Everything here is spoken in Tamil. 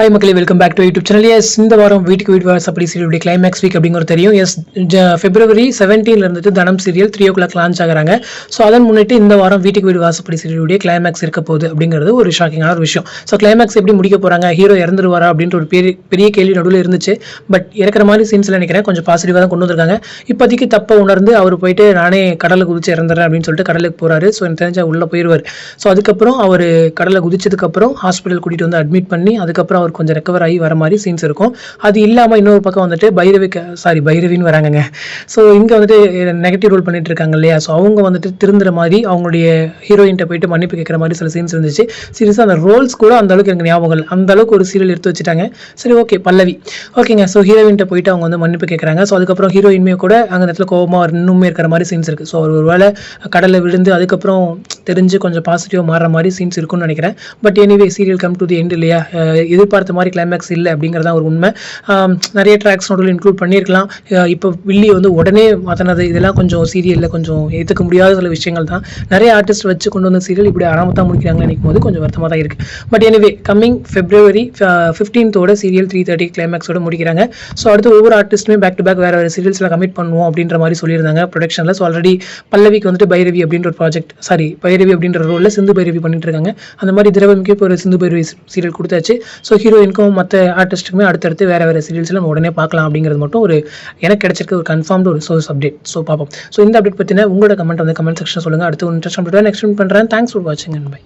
ஹாய் மக்களே welcome back to YouTube channel yes இந்த வாரம் வீட்டுக்கு வீடு வாஸ் அப்படி சீரியலுடைய கிளைமேக்ஸ் வீக் அப்படிங்கிறது தெரியும். எஸ் பிப்ரவரி செவன்டீன்ல இருந்துட்டு Dhanam serial three o'clock launch ஆகுறாங்க. ஸோ அதன் முன்னிட்டு இந்த வாரம் வீட்டுக்கு வீடு வாசப்படி சீரியலுடைய கிளைமேக்ஸ் இருக்க போகுது அப்படிங்கிறது ஒரு ஷாக்கிங்கான ஒரு விஷயம். ஸோ கிளைமேக்ஸ் எப்படி முடிக்க போறாங்க? ஹீரோ இறந்துருவாரா அப்படின்ற ஒரு பெரிய பெரிய கேள்வி நடுவில் இருந்துச்சு. பட் இறக்குற மாதிரி சீன்ஸ்ல நினைக்கிறேன் கொஞ்சம் பாசிட்டிவாக தான் கொண்டு வந்திருக்காங்க. இப்போதைக்கு தப்பை உணர்ந்து அவர் போயிட்டு நானே கடலை குதிச்சு இறந்துறேன் அப்படின்னு சொல்லிட்டு கடலுக்கு போறாரு. ஸோ எனக்கு தெரிஞ்ச உள்ள போயிடுவார் ஸோ அதுக்கப்புறம் அவர் கடலை குதிச்சதுக்கப்புறம் ஹாஸ்பிட்டல் கூட்டிகிட்டு வந்து அட்மிட் பண்ணி அதுக்கப்புறம் அவர் கொஞ்சம் ரெக்கவர் ஆகி வர மாதிரி சீன்ஸ் இருக்கும். அது இல்லாமல் இன்னொரு பக்கம் வந்துட்டு பைரவி சாரி பைரவின்னு வராங்கங்க. ஸோ இங்கே வந்துட்டு நெகட்டிவ் ரோல் பண்ணிட்டு இருக்காங்க இல்லையா? ஸோ அவங்க வந்துட்டு திருந்துற மாதிரி அவங்களுடைய ஹீரோயின்ட்ட போயிட்டு மன்னிப்பு கேட்குற மாதிரி சில சீன்ஸ் இருந்துச்சு. சீரியஸாக அந்த ரோல்ஸ் கூட அந்த அளவுக்கு எனக்கு ஞாபகம் இல்லை. அந்த அளவுக்கு ஒரு சீரியல் எடுத்து வச்சுட்டாங்க. சரி ஓகே பல்லவி. ஓகேங்க ஸோ ஹீரோயின்ட்ட போயிட்டு அவங்க வந்து மன்னிப்பு கேட்குறாங்க ஸோ அதுக்கப்புறம் ஹீரோயின்மே கூட அங்கே இடத்துல கோபமாக இன்னுமே இருக்கிற மாதிரி சீன்ஸ் இருக்குது ஸோ ஒரு வேளை கடலில் விழுந்து அதுக்கப்புறம் தெரிஞ்சு கொஞ்சம் பாசிட்டிவாக மாறுற மாதிரி சீன்ஸ் இருக்கும்னு நினைக்கிறேன். But anyway serial come to the end இல்லையா? இது எதிர்பார்த்த மாதிரி கிளைமேக்ஸ் இல்லை அப்படிங்கிறதா ஒரு உண்மை. நிறைய ட்ராக்ஸ் நோட்டில் இன்க்ளூட் பண்ணியிருக்கலாம். இப்போ வில்லி வந்து உடனே மாற்றினது இதெல்லாம் கொஞ்சம் சீரியலில் கொஞ்சம் ஏற்றுக்க முடியாத சில விஷயங்கள் தான். நிறைய ஆர்டிஸ்ட் வச்சு கொண்டு வந்த சீரியல் இப்படி ஆரம்பத்தான் முடிக்கிறாங்கன்னு நினைக்கும் போது கொஞ்சம் வருத்தமாக தான் இருக்குது பட் எனவே கம்மிங் ஃபெப்ரவரி ஃபிஃப்டீன்த்தோட சீரியல் த்ரீ தேர்ட்டி கிளைமேக்ஸோட முடிக்கிறாங்க. ஸோ அடுத்து ஒவ்வொரு ஆர்டிஸ்ட்டுமே பேக் டு பேக் வேறு வேறு சீரியல்ஸில் கமிட் பண்ணுவோம் அப்படின்ற மாதிரி சொல்லியிருந்தாங்க ப்ரொடக்ஷனில் ஸோ ஆல்ரெடி பல்லவிக்கு வந்துட்டு பைரவி அப்படின்ற ஒரு ப்ராஜெக்ட் சாரி பைரவி அப்படின்ற ரோலில் சிந்து பைரவி பண்ணிட்டு இருக்காங்க. அந்த மாதிரி திரவமிக்கு இப்போ ஒரு சிந்து பைரவி சீரியல் கொடுத்தாச்சு. ஸோ ஹீரோயினுக்கும் மற்ற ஆர்டிஸ்ட்டுமே அடுத்தடுத்து வேறு வேறு சீரியல்ஸில் நம்ம உடனே பார்க்கலாம் அப்படிங்கிறது மட்டும் ஒரு எனக்கு கிடைச்சிருக்க ஒரு கன்ஃபார்ம்டு ஒரு சோர்ஸ் அப்டேட் ஸோ பார்ப்போம். ஸோ இந்த அப்டேட் பற்றின உங்களோட கமெண்ட் வந்து கமெண்ட் செக்ஷன் சொல்லுங்கள் அடுத்து இன்ட்ரெஸ்ட் அப்டேட் நெக்ஸ்ட் பண்ணுறேன் தேங்க்ஸ் ஃபார் வாட்சிங் அண்ட் பை